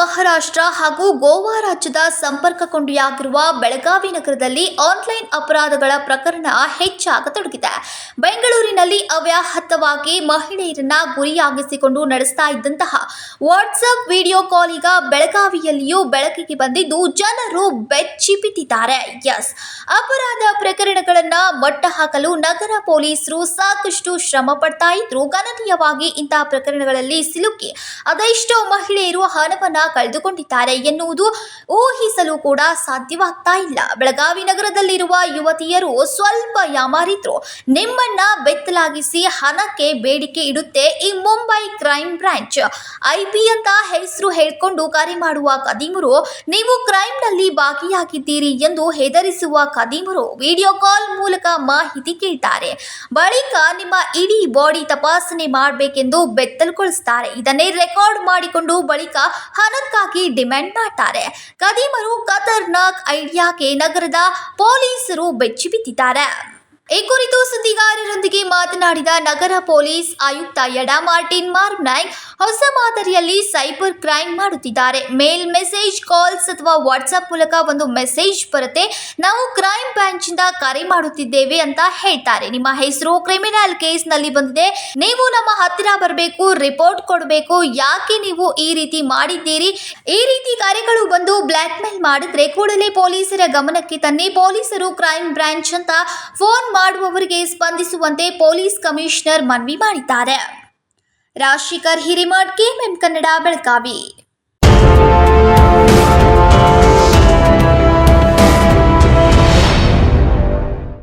ಮಹಾರಾಷ್ಟ್ರ ಹಾಗೂ ಗೋವಾ ರಾಜ್ಯದ ಸಂಪರ್ಕ ಕೊಂಡಿಯಾಗಿರುವ ಬೆಳಗಾವಿ ನಗರದಲ್ಲಿ ಆನ್ಲೈನ್ ಅಪರಾಧಗಳ ಪ್ರಕರಣ ಹೆಚ್ಚಾಗತೊಡಗಿದೆ. ಬೆಂಗಳೂರಿನಲ್ಲಿ ಅವ್ಯಾಹತವಾಗಿ ಮಹಿಳೆಯರನ್ನ ಗುರಿಯಾಗಿಸಿಕೊಂಡು ನಡೆಸ್ತಾ ಇದ್ದಂತಹ ವಾಟ್ಸಪ್ ವಿಡಿಯೋ ಕಾಲ್ ಈಗ ಬೆಳಗಾವಿಯಲ್ಲಿಯೂ ಬೆಳಕಿಗೆ ಬಂದಿದ್ದು ಜನರು ಬೆಚ್ಚಿ ಬಿದ್ದಿದ್ದಾರೆ ಎಸ್ ಅಪರಾಧ ಪ್ರಕರಣಗಳನ್ನ ಮಟ್ಟ ಹಾಕಲು ನಗರ ಪೊಲೀಸರು ಸಾಕಷ್ಟು ಶ್ರಮ ಪಡ್ತಾ ಇದ್ರು. ಗಣನೀಯವಾಗಿ ಇಂತಹ ಪ್ರಕರಣಗಳಲ್ಲಿ ಸಿಲುಕಿ ಅದೆಷ್ಟೋ ಮಹಿಳೆಯರು ಹಣವನ್ನ ಕಳೆದುಕೊಂಡಿದ್ದಾರೆ ಎನ್ನುವುದು ಊಹಿಸಲು ಕೂಡ ಸಾಧ್ಯವಾಗ್ತಾ ಇಲ್ಲ. ಬೆಳಗಾವಿ ನಗರದಲ್ಲಿರುವ ಯುವತಿಯರು ಸ್ವಲ್ಪ ಯಾಮಾರಿದ್ರು. ನಿಮ್ಮನ್ನ ಬೆತ್ತಲಾಗಿಸಿ ಹಣಕ್ಕೆ ಬೇಡಿಕೆ ಇಡುತ್ತೆ ಈ ಮುಂಬೈ ಕ್ರೈಮ್ ಬ್ರಾಂಚ್. ಐಬಿ ಅಂತ ಹೆಸರು ಹೇಳ್ಕೊಂಡು ಕರೆ ಮಾಡುವ ಕದೀಮರು ನೀವು ಕ್ರೈಮ್ನಲ್ಲಿ ಭಾಗಿಯಾಗಿದ್ದೀರಿ ಎಂದು ಹೆದರಿಸುವ ಕದೀಮರು ವಿಡಿಯೋ ಕಾಲ್ ಮೂಲಕ ಮಾಹಿತಿ ಕೇಳ್ತಾರೆ. ಬಳಿಕ ನಿಮ್ಮ ಇಡೀ ಬಾಡಿ ತಪಾಸಣೆ ಮಾಡಬೇಕೆಂದು ಬೆತ್ತಲುಗೊಳಿಸ್ತಾರೆ ಇದನ್ನೇ ರೆಕಾರ್ಡ್ ಮಾಡಿಕೊಂಡು ಬಳಿಕ ಹಣಕ್ಕಾಗಿ ಡಿಮ್ಯಾಂಡ್ ಮಾಡ್ತಾರೆ. ಕದೀಮರು ಖತರ್ನಾಕ್ ಐಡಿಯಾಕ್ಕೆ ನಗರದ ಪೊಲೀಸರು ಬೆಚ್ಚಿ ಬಿದ್ದಿದ್ದಾರೆ. ಈ ಕುರಿತು ಸುದ್ದಿಗಾರರೊಂದಿಗೆ ಮಾತನಾಡಿದ ನಗರ ಪೊಲೀಸ್ ಆಯುಕ್ತ ಯಡಾ ಮಾರ್ಟಿನ್ ಮಾರ್ನಾಯ್ಕ್, ಹೊಸ ಮಾದರಿಯಲ್ಲಿ ಸೈಬರ್ ಕ್ರೈಮ್ ಮಾಡುತ್ತಿದ್ದಾರೆ. ಮೇಲ್ ಮೆಸೇಜ್, ಕಾಲ್ಸ್ ಅಥವಾ ವಾಟ್ಸಪ್ ಮೂಲಕ ಒಂದು ಮೆಸೇಜ್ ಬರುತ್ತೆ. ನಾವು ಕ್ರೈಮ್ ಬ್ರಾಂಚ್ ಇಂದ ಕರೆ ಮಾಡುತ್ತಿದ್ದೇವೆ ಅಂತ ಹೇಳ್ತಾರೆ. ನಿಮ್ಮ ಹೆಸರು ಕ್ರಿಮಿನಲ್ ಕೇಸ್ನಲ್ಲಿ ಬಂದಿದೆ. ನೀವು ನಮ್ಮ ಹತ್ತಿರ ಬರಬೇಕು, ರಿಪೋರ್ಟ್ ಕೊಡಬೇಕು. ಯಾಕೆ ನೀವು ಈ ರೀತಿ ಮಾಡಿದ್ದೀರಿ? ಈ ರೀತಿ ಕರೆಗಳು ಬಂದು ಬ್ಲ್ಯಾಕ್ ಮೇಲ್ ಮಾಡಿದ್ರೆ ಕೂಡಲೇ ಪೊಲೀಸರ ಗಮನಕ್ಕೆ ತನ್ನಿ. ಪೊಲೀಸರು ಕ್ರೈಮ್ ಬ್ರಾಂಚ್ ಅಂತ ಫೋನ್ ಮಾಡುವವರಿಗೆ ಸ್ಪಂದಿಸುವಂತೆ ಪೊಲೀಸ್ ಕಮಿಷನರ್ ಮನವಿ ಮಾಡಿದ್ದಾರೆ. ರಾಜಶೇಖರ್ ಹಿರೇಮಠ್ ಕೆಎಂಎಂ ಕನ್ನಡ ಬೆಳಗಾವಿ.